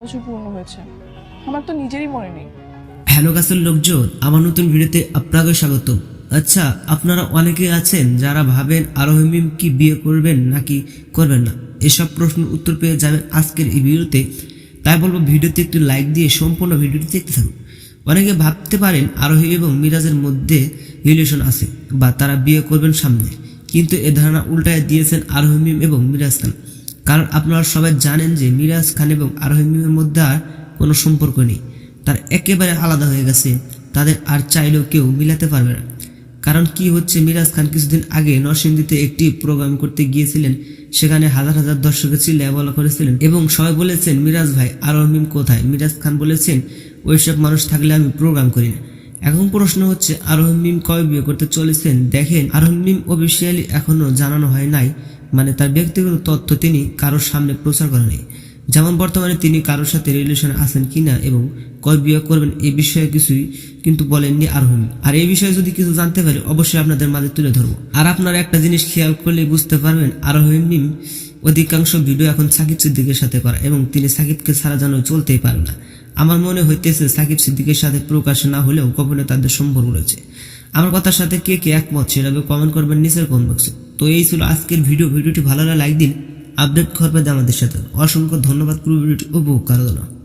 পূর্ণ হয়েছে। আমার তো নিজেরই মনে নেই। হ্যালো গাছের লোকজন, আমার নতুন ভিডিওতে আপনাকে স্বাগত। আচ্ছা আপনারা অনেকে আছেন যারা ভাবেন আরোহিমিম কি বিয়ে করবেন নাকি করবেন না? এসব প্রশ্নের উত্তর পেয়ে যাবেন আজকের এই ভিডিওতে। তাই বলব, ভিডিওতে একটু লাইক দিয়ে সম্পূর্ণ ভিডিওটি দেখতে থাকুন। অনেকে ভাবতে পারেন আরোহী এবং মিরাজের মধ্যে রিলেশন আছে বা তারা বিয়ে করবেন সামনে। কিন্তু এ ধারণা উল্টায় দিয়েছেন আরোহিমিম এবং মিরাজ খান কারণ আপনারা সবাই জানেন যে মিরাজ খান এবং আরোহিমিমের মধ্যে আর কোনো সম্পর্ক নেই। তার একেবারে আলাদা হয়ে গেছে। তাদের আর চাইলেও কেউ মিলাতে পারবে না। কারণ কি হচ্ছে, মিরাজ খান কিছুদিন আগে নরসিংদীতে একটি প্রোগ্রাম করতে গিয়েছিলেন। সেখানে হাজার হাজার দর্শকের চিল্লায় বলা করেছিলেন এবং সবাই বলেছেন, মিরাজ ভাই আর মিম কোথায়? মিরাজ খান বলেছেন, ওইসব মানুষ থাকলে আমি প্রোগ্রাম করি না। এখন প্রশ্ন হচ্ছে আরোহম কবে বিয়ে করতে চলেছেন? দেখেন আরোহম অফিসিয়ালি এখনও জানানো হয় নাই। মানে তার ব্যক্তিগত তথ্য তিনি কারোর সামনে প্রচার করেনি যেমন বর্তমানে তিনি কারোর সাথে রিলেশনে আছেন কিনা এবং কয় বিয়ে করবেন এই বিষয়ে কিছুই কিন্তু বলেননি আরোহণ আর এই বিষয়ে যদি কিছু জানতে পারি, অবশ্যই আপনাদের মাঝে তুলে ধরবো। আর আপনারা একটা জিনিস খেয়াল করলে বুঝতে পারবেন আরোহণ মিম অধিকাংশ ভিডিও এখন সাকিব সিদ্দিকের সাথে করা এবং তিনি সাকিবকে ছাড়া যেন চলতেই পারেন না। আমার মনে হইতেছে সাকিব সিদ্দিকের সাথে প্রকাশ না হলেও গোপনে তাদের সম্পর্ক রয়েছে। আমার কথার সাথে কে কে একমত সেটা কমেন্ট করবেন নিচের কমেন্ট বক্সে তো এই ছিল আজকের ভিডিও। ভিডিওটি ভালো লাগলে লাইক দিন, আপডেট করবে আমাদের সাথে। অসংখ্য ধন্যবাদ। পুরো ভিডিওটি উপভোগ করার জন্য